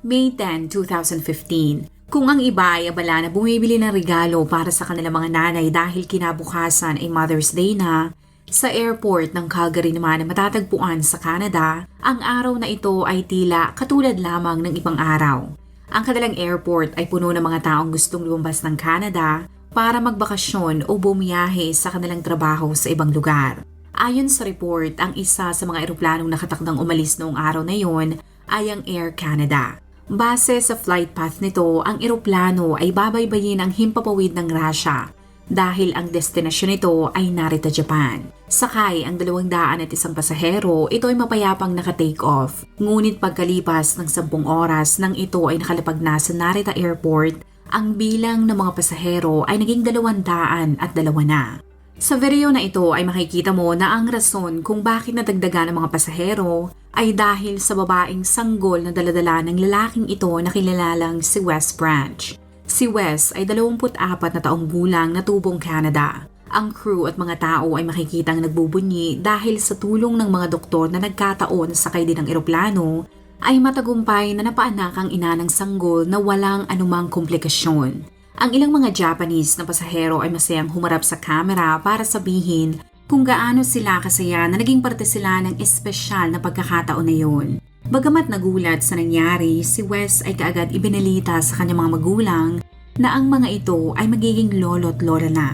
May 10, 2015. Kung ang iba ay abala na bumibili ng regalo para sa kanilang mga nanay dahil kinabukasan ay Mother's Day na, sa airport ng Calgary naman na matatagpuan sa Canada, ang araw na ito ay tila katulad lamang ng ibang araw. Ang kanilang airport ay puno ng mga taong gustong lumabas ng Canada para magbakasyon o bumiyahe sa kanilang trabaho sa ibang lugar. Ayon sa report, ang isa sa mga eroplanong nakatakdang umalis noong araw na yon ay ang Air Canada. Base sa flight path nito, ang eroplano ay babaybayin ang himpapawid ng Russia dahil ang destinasyon nito ay Narita, Japan. Sakay ang dalawang daan at isang pasahero, ito ay mapayapang naka-take off. Ngunit pagkalipas ng sampung oras nang ito ay nakalapag na sa Narita Airport, ang bilang ng mga pasahero ay naging dalawang daan at dalawa na. Sa video na ito ay makikita mo na ang rason kung bakit nadagdagan ng mga pasahero ay dahil sa babaeng sanggol na daladala ng lalaking ito na kilalalang si Wes Branch. Si Wes ay 24 na taong gulang na tubong Canada. Ang crew at mga tao ay makikitang nagbubunyi dahil sa tulong ng mga doktor na nagkataon sakay din ng eroplano ay matagumpay na napaanak ang ina ng sanggol na walang anumang komplikasyon. Ang ilang mga Japanese na pasahero ay masayang humarap sa camera para sabihin kung gaano sila kasaya na naging parte sila ng espesyal na pagkakataon na yun. Bagamat nagulat sa nangyari, si Wes ay kaagad ibinalita sa kanyang mga magulang na ang mga ito ay magiging lolo't lola na.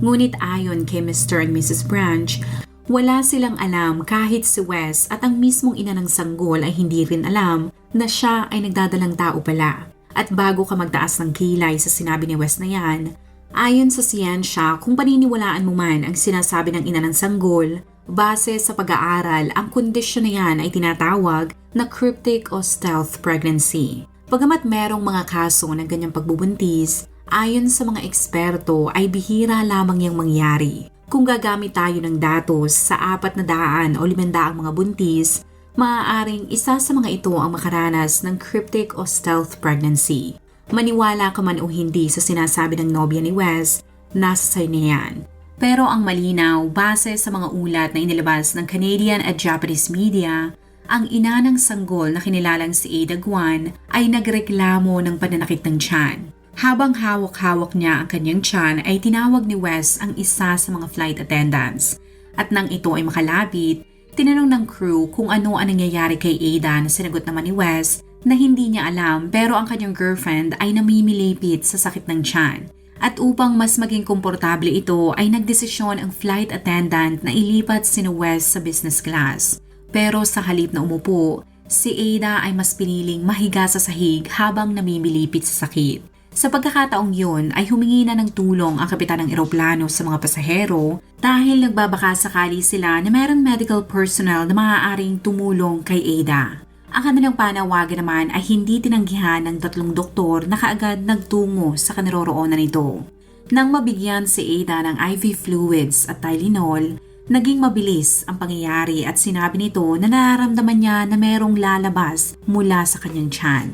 Ngunit ayon kay Mr. and Mrs. Branch, wala silang alam kahit si Wes at ang mismong ina ng sanggol ay hindi rin alam na siya ay nagdadalang tao pala. At bago ka magtaas ng kilay sa sinabi ni Wes na yan, ayon sa siyensya kung paniniwalaan mo man ang sinasabi ng ina ng sanggol, base sa pag-aaral, ang kondisyon na yan ay tinatawag na cryptic o stealth pregnancy. Pagamat merong mga kaso ng ganyang pagbubuntis, ayon sa mga eksperto ay bihira lamang yung mangyari. Kung gagamit tayo ng datos sa apat na daan o limandaang mga buntis, maaaring isa sa mga ito ang makaranas ng cryptic o stealth pregnancy. Maniwala ka man o hindi sa sinasabi ng nobya ni Wes, nasa sa'yo na yan. Pero ang malinaw, base sa mga ulat na inilabas ng Canadian at Japanese media, ang ina ng sanggol na kinilalang si Ada Guan ay nagreklamo ng pananakit ng tiyan. Habang hawak-hawak niya ang kanyang tiyan ay tinawag ni Wes ang isa sa mga flight attendants. At nang ito ay makalapit, Tinanong ng crew kung ano ang nangyayari kay Ada na sinagot naman ni Wes na hindi niya alam pero ang kanyang girlfriend ay namimilipit sa sakit ng tiyan. At upang mas maging komportable ito ay nagdesisyon ang flight attendant na ilipat si Wes sa business class. Pero sa halip na umupo, si Ada ay mas piniling mahiga sa sahig habang namimilipit sa sakit. Sa pagkakataong yun ay humingi na ng tulong ang kapitan ng eroplano sa mga pasahero dahil nagbabaka sakali sila na mayroong medical personnel na maaaring tumulong kay Ada. Ang kanilang panawagan naman ay hindi tinanggihan ng tatlong doktor na kaagad nagtungo sa kaniroroonan nito. Nang mabigyan si Ada ng IV fluids at Tylenol, naging mabilis ang pangyayari at sinabi nito na nararamdaman niya na merong lalabas mula sa kanyang tiyan.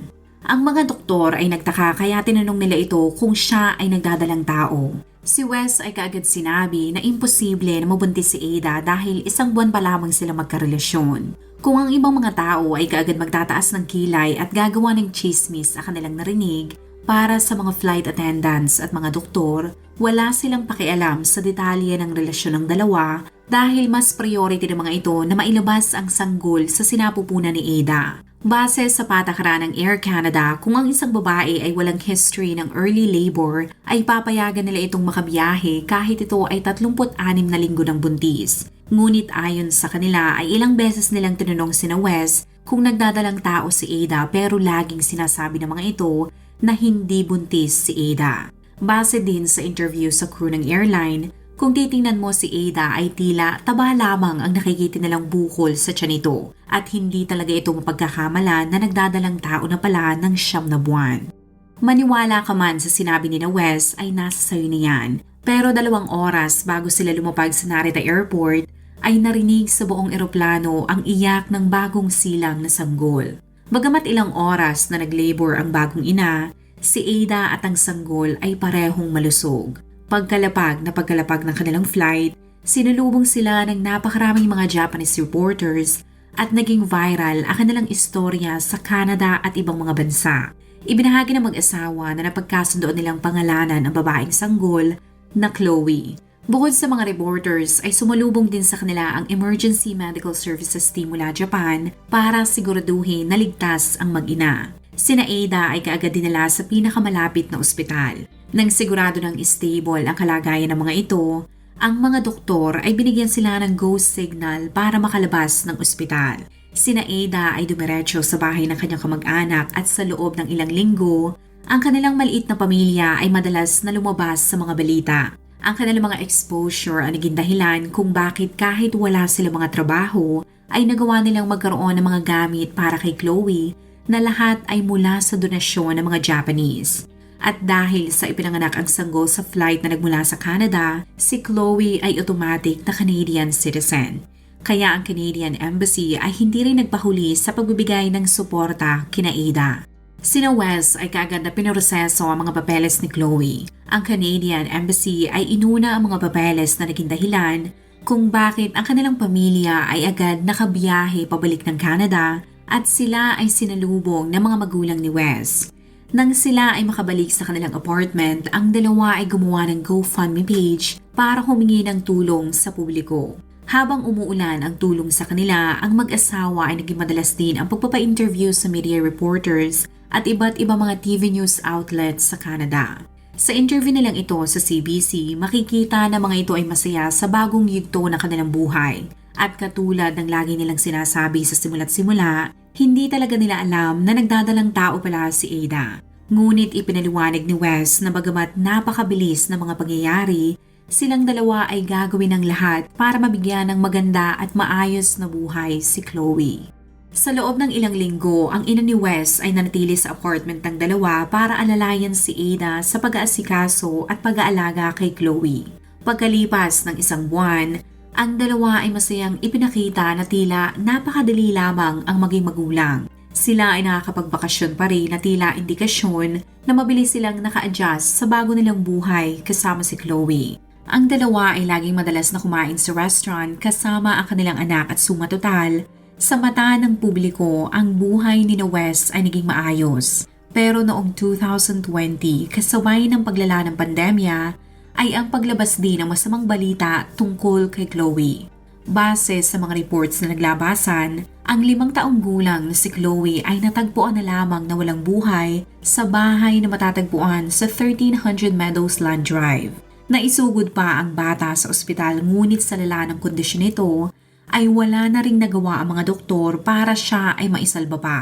Ang mga doktor ay nagtaka kaya tinanong nila ito kung siya ay nagdadalang tao. Si Wes ay kaagad sinabi na imposible na mabuntis si Ada dahil isang buwan pa lamang sila magkarelasyon. Kung ang ibang mga tao ay kaagad magtataas ng kilay at gagawa ng chismis sa kanilang narinig, para sa mga flight attendants at mga doktor, wala silang pakialam sa detalye ng relasyon ng dalawa dahil mas priority ng mga ito na mailabas ang sanggol sa sinapupunan ni Ada. Base sa patakaran ng Air Canada, kung ang isang babae ay walang history ng early labor, ay papayagan nila itong makabiyahe kahit ito ay 36 na linggo ng buntis. Ngunit ayon sa kanila ay ilang beses nilang tinanong si Wes kung nagdadalang tao si Ada pero laging sinasabi ng mga ito na hindi buntis si Ada. Base din sa interview sa crew ng airline, kung titingnan mo si Ada ay tila taba lamang ang nakikita nilang bukol sa tiyan nito at hindi talaga ito mapagkakamala na nagdadalang tao na pala ng siyam na buwan. Maniwala ka man sa sinabi ni na Wes ay nasa sayo na yan. Pero dalawang oras bago sila lumapag sa Narita Airport ay narinig sa buong eroplano ang iyak ng bagong silang na sanggol. Bagamat ilang oras na naglabor ang bagong ina, si Ada at ang sanggol ay parehong malusog. Pagkalapag na pagkalapag ng kanilang flight, sinulubong sila ng napakaraming mga Japanese reporters at naging viral ang kanilang istorya sa Canada at ibang mga bansa. Ibinahagi ng mag-asawa na napagkasundoan nilang pangalanan ang babaeng sanggol na Chloe. Bukod sa mga reporters ay sumalubong din sa kanila ang Emergency Medical Services Team mula Japan para siguraduhin na ligtas ang mag-ina. Sina Ada ay kaagad dinala sa pinakamalapit na ospital. Nang sigurado ng stable ang kalagayan ng mga ito, ang mga doktor ay binigyan sila ng go signal para makalabas ng ospital. Sina Ada ay dumiretso sa bahay ng kanyang kamag-anak at sa loob ng ilang linggo, ang kanilang maliit na pamilya ay madalas na lumabas sa mga balita. Ang kanilang mga exposure ang naging dahilan kung bakit kahit wala sila mga trabaho, ay nagawa nilang magkaroon ng mga gamit para kay Chloe na lahat ay mula sa donasyon ng mga Japanese. At dahil sa ipinanganak ang sanggol sa flight na nagmula sa Canada, si Chloe ay automatic na Canadian citizen. Kaya ang Canadian Embassy ay hindi rin nagpahuli sa pagbibigay ng suporta kina Ada. Sina Wes ay kaagad na pinoroseso ang mga papeles ni Chloe. Ang Canadian Embassy ay inuna ang mga papeles na naging dahilan kung bakit ang kanilang pamilya ay agad nakabiyahe pabalik ng Canada at sila ay sinalubong ng mga magulang ni Wes. Nang sila ay makabalik sa kanilang apartment, ang dalawa ay gumawa ng GoFundMe page para humingi ng tulong sa publiko. Habang umuulan ang tulong sa kanila, ang mag-asawa ay naging madalas din ang pagpapa-interview sa media reporters at iba't ibang mga TV news outlets sa Canada. Sa interview nilang ito sa CBC, makikita na mga ito ay masaya sa bagong yugto ng kanilang buhay. At katulad ng lagi nilang sinasabi sa simula't simula, hindi talaga nila alam na nagdadalang tao pala si Ada. Ngunit ipinaliwanag ni Wes na bagamat napakabilis ng mga pangyayari, silang dalawa ay gagawin ng lahat para mabigyan ng maganda at maayos na buhay si Chloe. Sa loob ng ilang linggo, ang ina ni Wes ay nanatili sa apartment ng dalawa para alalayan si Ada sa pag-aasikaso at pag-aalaga kay Chloe. Pagkalipas ng isang buwan, ang dalawa ay masayang ipinakita na tila napakadali lamang ang maging magulang. Sila ay nakakapagbakasyon pa rin na tila indikasyon na mabilis silang naka-adjust sa bago nilang buhay kasama si Chloe. Ang dalawa ay laging madalas na kumain sa restaurant kasama ang kanilang anak at suma total sa mata ng publiko, ang buhay ni Wes ay naging maayos. Pero noong 2020, kasabay ng paglala ng pandemya, ay ang paglabas din ng masamang balita tungkol kay Chloe. Base sa mga reports na naglabasan, ang limang taong gulang na si Chloe ay natagpuan na lamang na walang buhay sa bahay na matatagpuan sa 1300 Meadows Land Drive. Naisugod pa ang bata sa ospital ngunit sa lala ng kondisyon nito ay wala na ring nagawa ang mga doktor para siya ay maisalba pa.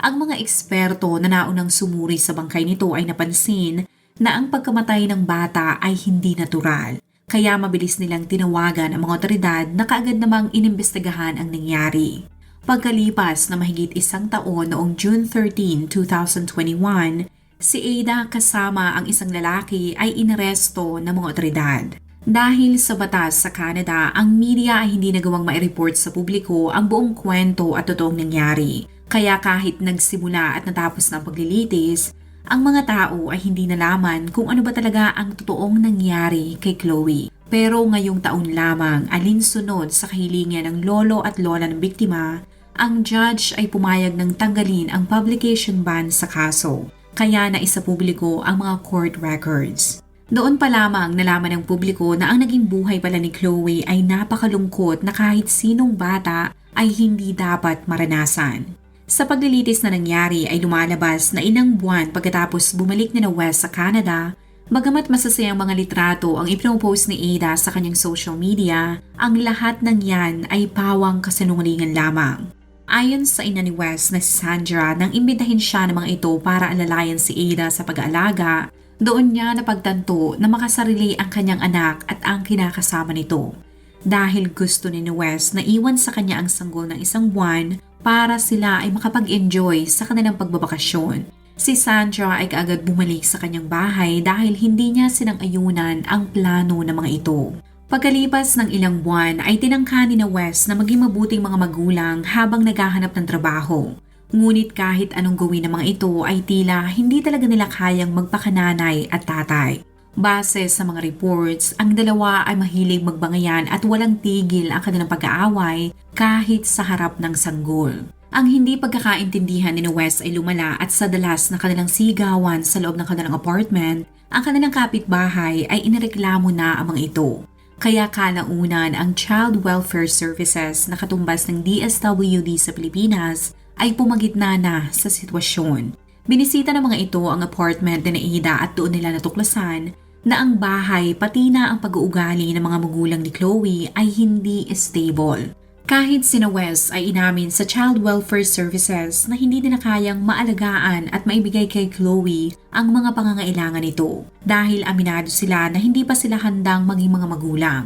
Ang mga eksperto na naunang sumuri sa bangkay nito ay napansin na ang pagkamatay ng bata ay hindi natural. Kaya mabilis nilang tinawagan ang mga otoridad na kaagad namang inimbestigahan ang nangyari. Pagkalipas na mahigit isang taon noong June 13, 2021, si Ada kasama ang isang lalaki ay inaresto ng mga otoridad. Dahil sa batas sa Canada, ang media ay hindi nagawang ma-report sa publiko ang buong kwento at totoong nangyari. Kaya kahit nagsimula at natapos na paglilitis, ang mga tao ay hindi nalaman kung ano ba talaga ang totoong nangyari kay Chloe. Pero ngayong taon lamang, alinsunod sa kahilingan ng lolo at lola ng biktima, ang judge ay pumayag ng tanggalin ang publication ban sa kaso. Kaya na isa publiko ang mga court records. Doon pa lamang nalaman ng publiko na ang naging buhay pala ni Chloe ay napakalungkot na kahit sinong bata ay hindi dapat maranasan. Sa paglilitis na nangyari ay lumalabas na inang buwan pagkatapos bumalik ni na West sa Canada, bagamat masasayang mga litrato ang ipinopost ni Ada sa kanyang social media, ang lahat ng yan ay pawang kasinungalingan lamang. Ayon sa ina ni West na si Sandra nang imbitahin siya ng mga ito para alalayan si Ada sa pag-aalaga, doon niya napagtanto na makasarili ang kanyang anak at ang kinakasama nito. Dahil gusto ni Wes na iwan sa kanya ang sanggol ng isang buwan para sila ay makapag-enjoy sa kanilang pagbabakasyon. Si Sandra ay kaagad bumalik sa kanyang bahay dahil hindi niya sinang-ayunan ang plano ng mga ito. Pagkalipas ng ilang buwan ay tinangka ni na West na maging mabuting mga magulang habang naghahanap ng trabaho. Ngunit kahit anong gawin ng mga ito ay tila hindi talaga nila kayang magpakananay at tatay. Base sa mga reports, ang dalawa ay mahilig magbangayan at walang tigil ang kanilang pag-aaway kahit sa harap ng sanggol. Ang hindi pagkakaintindihan ni West ay lumala at sa dalas ng kanilang sigawan sa loob ng kanilang apartment, ang kanilang kapitbahay ay inireklamo na ang mga ito. Kaya kalaunan ang Child Welfare Services na katumbas ng DSWD sa Pilipinas ay pumagitna na sa sitwasyon. Binisita ng mga ito ang apartment ni Ada at doon nila natuklasan na ang bahay pati na ang pag-uugali ng mga magulang ni Chloe ay hindi stable. Kahit sina Wes ay inamin sa Child Welfare Services na hindi nila kayang maalagaan at maibigay kay Chloe ang mga pangangailangan nito dahil aminado sila na hindi pa sila handang maging mga magulang.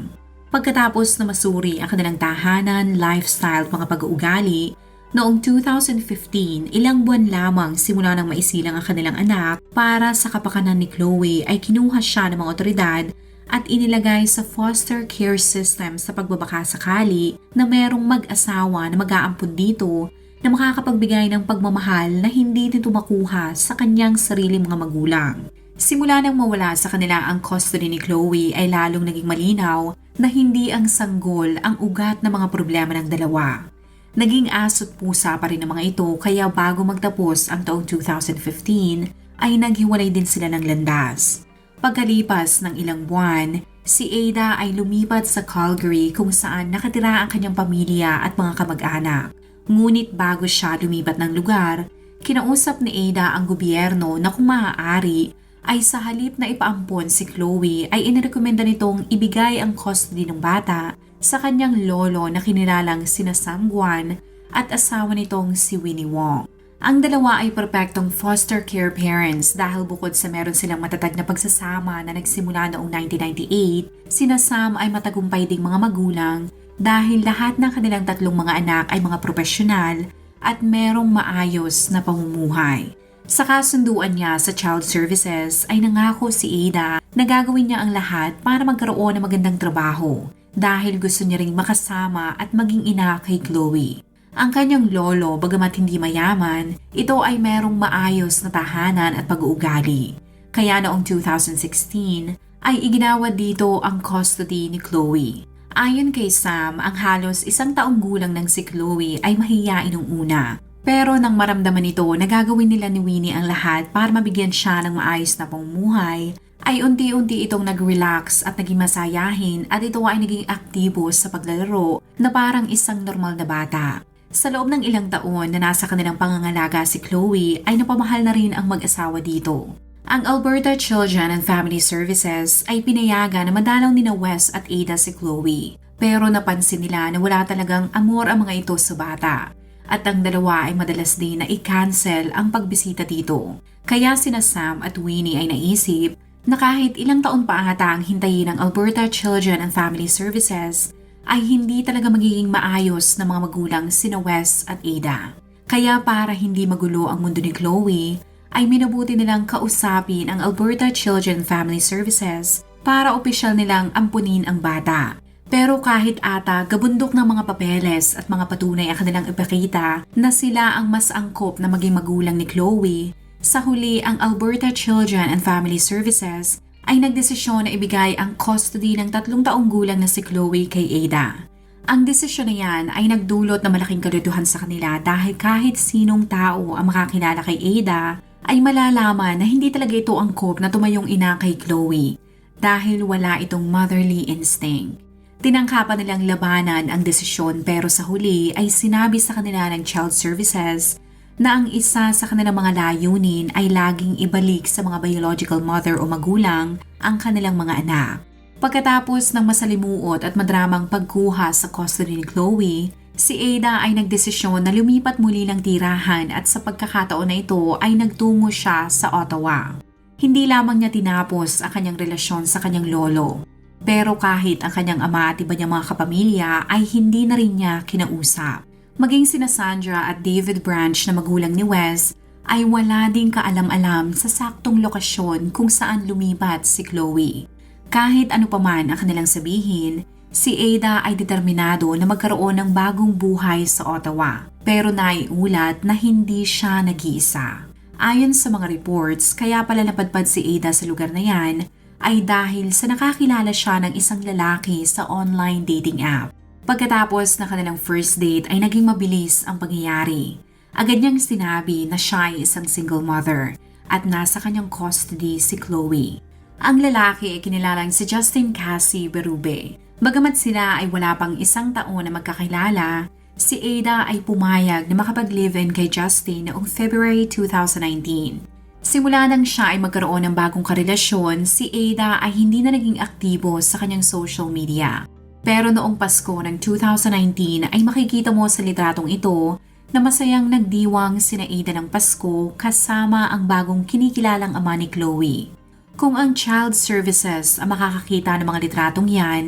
Pagkatapos na masuri ang kanilang tahanan, lifestyle mga pag-uugali, noong 2015, ilang buwan lamang simula nang maisilang ang kanilang anak para sa kapakanan ni Chloe ay kinuha siya ng mga otoridad at inilagay sa foster care system sa pagbabaka sakali na merong mag-asawa na mag-aampun dito na makakapagbigay ng pagmamahal na hindi nito makuha sa kanyang sariling mga magulang. Simula nang mawala sa kanila ang custody ni Chloe ay lalong naging malinaw na hindi ang sanggol ang ugat ng mga problema ng dalawa. Naging asot pusa pa rin ang mga ito kaya bago magtapos ang taong 2015 ay naghiwalay din sila ng landas. Pagkalipas ng ilang buwan, si Ada ay lumipat sa Calgary kung saan nakatira ang kanyang pamilya at mga kamag-anak. Ngunit bago siya lumipat ng lugar, kinausap ni Ada ang gobyerno na kung maaari ay sa halip na ipaampon si Chloe ay inirekomenda nitong ibigay ang custody ng bata sa kanyang lolo na kinilalang sina Sam Guan at asawa nitong si Winnie Wong. Ang dalawa ay perpektong foster care parents dahil bukod sa meron silang matatag na pagsasama na nagsimula noong 1998, sina Sam ay matagumpay ding mga magulang dahil lahat ng kanilang tatlong mga anak ay mga profesional at merong maayos na pamumuhay. Sa kasunduan niya sa Child Services ay nangako si Ada na gagawin niya ang lahat para magkaroon ng magandang trabaho dahil gusto niya ring makasama at maging ina kay Chloe. Ang kanyang lolo, bagamat hindi mayaman, ito ay merong maayos na tahanan at pag-uugali. Kaya noong 2016 ay iginawa dito ang custody ni Chloe. Ayon kay Sam, ang halos isang taong gulang ng si Chloe ay mahiyain ng una. Pero nang maramdaman nito na gagawin nila ni Winnie ang lahat para mabigyan siya ng maayos na pamumuhay, ay unti-unti itong nag-relax at naging masayahin at ito ay naging aktibo sa paglalaro na parang isang normal na bata. Sa loob ng ilang taon na nasa kanilang pangangalaga si Chloe ay napamahal na rin ang mag-asawa dito. Ang Alberta Children and Family Services ay pinayagan na madalaw ni na Wes at Ada si Chloe. Pero napansin nila na wala talagang amor ang mga ito sa bata. At ang dalawa ay madalas din na i-cancel ang pagbisita dito. Kaya sina Sam at Winnie ay naisip na kahit ilang taon pa ata ang hintayin ng Alberta Children and Family Services ay hindi talaga magiging maayos ng mga magulang sina Wes at Ada. Kaya para hindi magulo ang mundo ni Chloe, ay minabuti nilang kausapin ang Alberta Children Family Services para opisyal nilang ampunin ang bata. Pero kahit ata gabundok ng mga papeles at mga patunay ang kanilang ipakita na sila ang mas angkop na maging magulang ni Chloe, sa huli ang Alberta Children and Family Services ay nagdesisyon na ibigay ang custody ng tatlong taong gulang na si Chloe kay Ada. Ang desisyon na yan ay nagdulot ng malaking kalituhan sa kanila dahil kahit sinong tao ang makakilala kay Ada ay malalaman na hindi talaga ito angkop na tumayong ina kay Chloe dahil wala itong motherly instinct. Tinangkapan nilang labanan ang desisyon pero sa huli ay sinabi sa kanila ng Child Services na ang isa sa kanilang mga layunin ay laging ibalik sa mga biological mother o magulang ang kanilang mga anak. Pagkatapos ng masalimuot at madramang pagkuha sa custody ni Chloe, si Ada ay nagdesisyon na lumipat muli ng tirahan at sa pagkakataon na ito ay nagtungo siya sa Ottawa. Hindi lamang niya tinapos ang kanyang relasyon sa kanyang lolo, pero kahit ang kanyang ama at iba niyang mga kapamilya ay hindi na rin niya kinausap. Maging sina Sandra at David Branch na magulang ni Wes ay wala ding kaalam-alam sa saktong lokasyon kung saan lumipat si Chloe. Kahit ano pa man ang kanilang sabihin, si Ada ay determinado na magkaroon ng bagong buhay sa Ottawa. Pero naiulat na hindi siya nag-iisa. Ayon sa mga reports, kaya pala napadpad si Ada sa lugar na yan ay dahil sa nakakilala siya ng isang lalaki sa online dating app. Pagkatapos na kanilang first date ay naging mabilis ang pangyayari. Agad niyang sinabi na siya ay isang single mother at nasa kanyang custody si Chloe. Ang lalaki ay kinilalang si Justin Cassie Berube. Bagamat sila ay wala pang isang taon na magkakilala, si Ada ay pumayag na makapag-live-in kay Justin noong February 2019. Simula nang siya ay magkaroon ng bagong karelasyon, si Ada ay hindi na naging aktibo sa kanyang social media. Pero noong Pasko ng 2019 ay makikita mo sa litratong ito na masayang nagdiwang sina Ada ng Pasko kasama ang bagong kinikilalang ama ni Chloe. Kung ang child services ang makakakita ng mga litratong yan,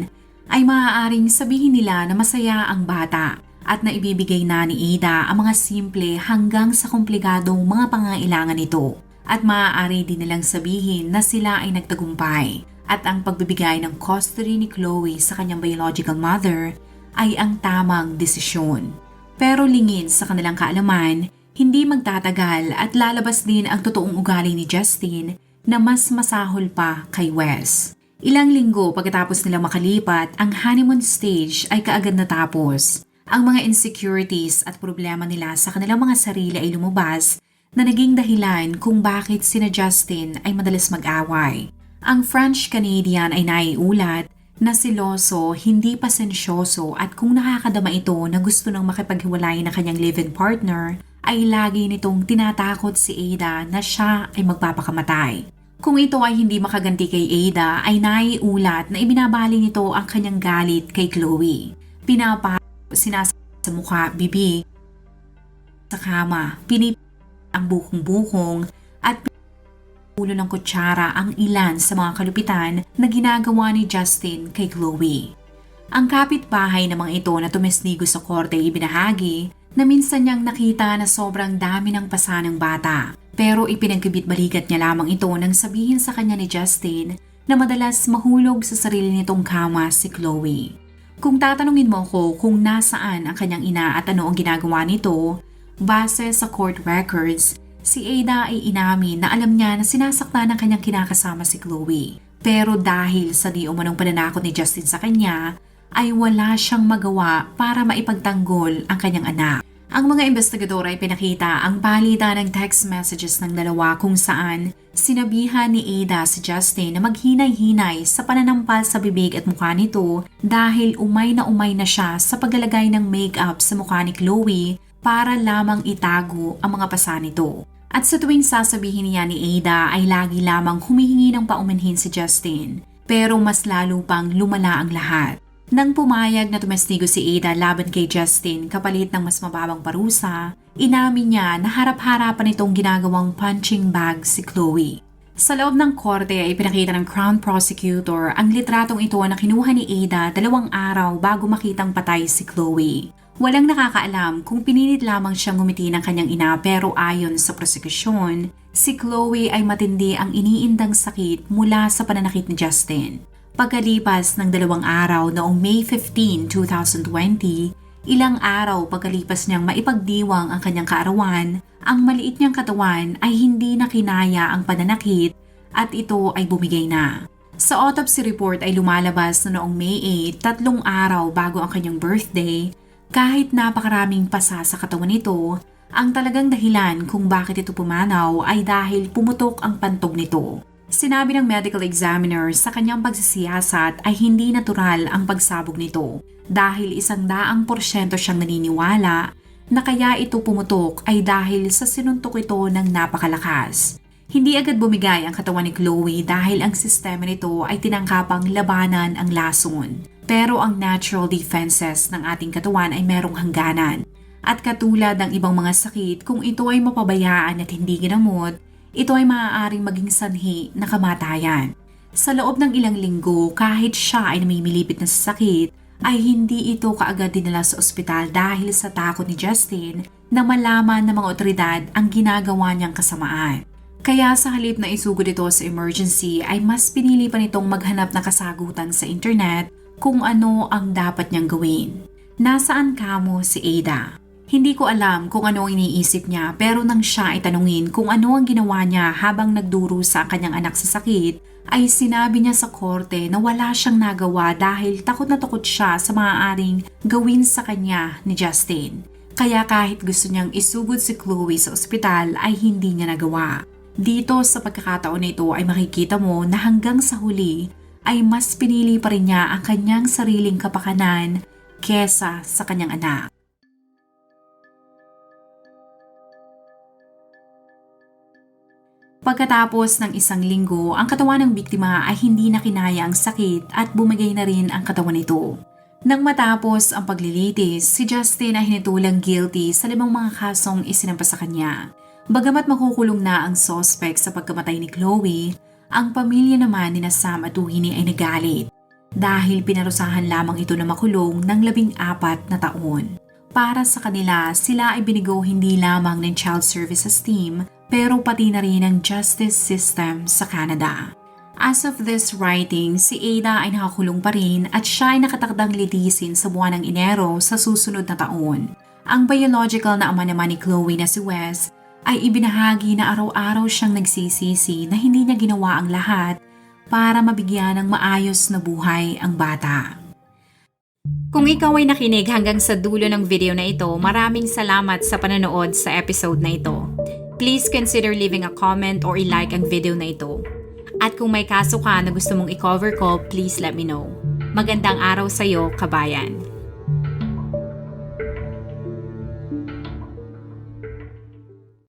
ay maaaring sabihin nila na masaya ang bata at na ibibigay na ni Ada ang mga simple hanggang sa komplikadong mga pangailangan nito. At maaari din nilang sabihin na sila ay nagtagumpay at ang pagbibigay ng custody ni Chloe sa kanyang biological mother ay ang tamang desisyon. Pero lingid sa kanilang kaalaman, hindi magtatagal at lalabas din ang totoong ugali ni Justin na mas masahol pa kay Wes. Ilang linggo pagkatapos nila makalipat, ang honeymoon stage ay kaagad natapos. Ang mga insecurities at problema nila sa kanilang mga sarili ay lumabas na naging dahilan kung bakit sina Justin ay madalas mag-away. Ang French-Canadian ay naiulat na siloso, hindi pasensyoso at kung nakakadama ito na gusto nang makipaghiwalay na kanyang live-in partner, ay lagi nitong tinatakot si Ada na siya ay magpapakamatay. Kung ito ay hindi makaganti kay Ada, ay naiulat na ibinabali nito ang kanyang galit kay Chloe. Pinapa, sinasa sa mukha, bibig, sa kama, pinip ang bukong-bukong at ulo ng kutsara ang ilan sa mga kalupitan na ginagawa ni Justin kay Chloe. Ang kapitbahay ng mga ito na tumesnigo sa korte ibinahagi na minsan niyang nakita na sobrang dami ng pasa ng bata. Pero ipinagkibit-balikat niya lamang ito nang sabihin sa kanya ni Justin na madalas mahulog sa sarili nitong kama si Chloe. Kung tatanungin mo ko kung nasaan ang kanyang ina at ano ang ginagawa nito, Base sa court records, si Ada ay inamin na alam niya na sinasaktan ng kanyang kinakasama si Chloe. Pero dahil sa di umanong pananakot ni Justin sa kanya, ay wala siyang magawa para maipagtanggol ang kanyang anak. Ang mga investigador ay pinakita ang palitan ng text messages ng dalawa kung saan sinabihan ni Ada si Justin na maghinay-hinay sa pananampal sa bibig at mukha nito dahil umay na umay na siya sa paglalagay ng makeup sa mukha ni Chloe para lamang itago ang mga pasa nito. At sa tuwing sasabihin niya ni Ada ay lagi lamang humihingi ng paumanhin si Justin. Pero mas lalo pang lumala ang lahat. Nang pumayag na tumestigo si Ada laban kay Justin kapalit ng mas mababang parusa, inamin niya na harap-harapan itong ginagawang punching bag si Chloe. Sa loob ng korte ay pinakita ng Crown Prosecutor ang litratong ito na kinuha ni Ada dalawang araw bago makitang patay si Chloe. Walang nakakaalam kung pinilit lamang siyang ngumiti ng kanyang ina pero ayon sa prosekusyon, si Chloe ay matindi ang iniindang sakit mula sa pananakit ni Justin. Pagkalipas ng dalawang araw noong May 15, 2020, ilang araw pagkalipas niyang maipagdiwang ang kanyang kaarawan, ang maliit niyang katawan ay hindi na kinaya ang pananakit at ito ay bumigay na. Sa autopsy report ay lumalabas na noong May 8, tatlong araw bago ang kanyang birthday, kahit napakaraming pasa sa katawan nito, ang talagang dahilan kung bakit ito pumanaw ay dahil pumutok ang pantog nito. Sinabi ng medical examiner sa kanyang pagsisiyasat ay hindi natural ang pagsabog nito dahil isang daang porsyento siyang naniniwala na kaya ito pumutok ay dahil sa sinuntok ito ng napakalakas. Hindi agad bumigay ang katawan ni Chloe dahil ang sistema nito ay tinangkapang labanan ang lason. Pero ang natural defenses ng ating katawan ay merong hangganan. At katulad ng ibang mga sakit, kung ito ay mapabayaan at hindi ginamot, ito ay maaaring maging sanhi na kamatayan. Sa loob ng ilang linggo, kahit siya ay namimilipit na sa sakit, ay hindi ito kaagad dinala sa ospital dahil sa takot ni Justin na malaman ng mga otoridad ang ginagawa niyang kasamaan. Kaya sa halip na isugod ito sa emergency ay mas pinili pa nitong maghanap ng kasagutan sa internet kung ano ang dapat niyang gawin. Nasaan kamo si Ada? Hindi ko alam kung ano ang iniisip niya pero nang siya ay tanungin kung ano ang ginawa niya habang nagduro sa kanyang anak sa sakit, ay sinabi niya sa korte na wala siyang nagawa dahil takot na takot siya sa maaaring gawin sa kanya ni Justin. Kaya kahit gusto niyang isugod si Chloe sa ospital ay hindi niya nagawa. Dito sa pagkakataon na ito ay makikita mo na hanggang sa huli ay mas pinili pa rin niya ang kanyang sariling kapakanan kesa sa kanyang anak. Pagkatapos ng isang linggo, ang katawan ng biktima ay hindi na kinaya ang sakit at bumigay na rin ang katawan nito. Nang matapos ang paglilitis, si Justin ay hinitulang guilty sa limang mga kasong isinampa sa kanya. Bagamat makukulong na ang suspect sa pagkamatay ni Chloe, ang pamilya naman ni Sam at Winnie ay nagalit dahil pinarusahan lamang ito na makulong ng labing apat na taon. Para sa kanila, sila ay binigo hindi lamang ng Child Services Team pero pati na rin ng justice system sa Canada. As of this writing, si Ada ay nakakulong pa rin at siya ay nakatakdang litisin sa buwan ng Enero sa susunod na taon. Ang biological na ama naman ni Chloe na si Wes ay ibinahagi na araw-araw siyang nagsisisi na hindi niya ginawa ang lahat para mabigyan ng maayos na buhay ang bata. Kung ikaw ay nakinig hanggang sa dulo ng video na ito, maraming salamat sa panonood sa episode na ito. Please consider leaving a comment or i-like ang video na ito. At kung may kaso ka na gusto mong i-cover ko, please let me know. Magandang araw sa'yo, kabayan.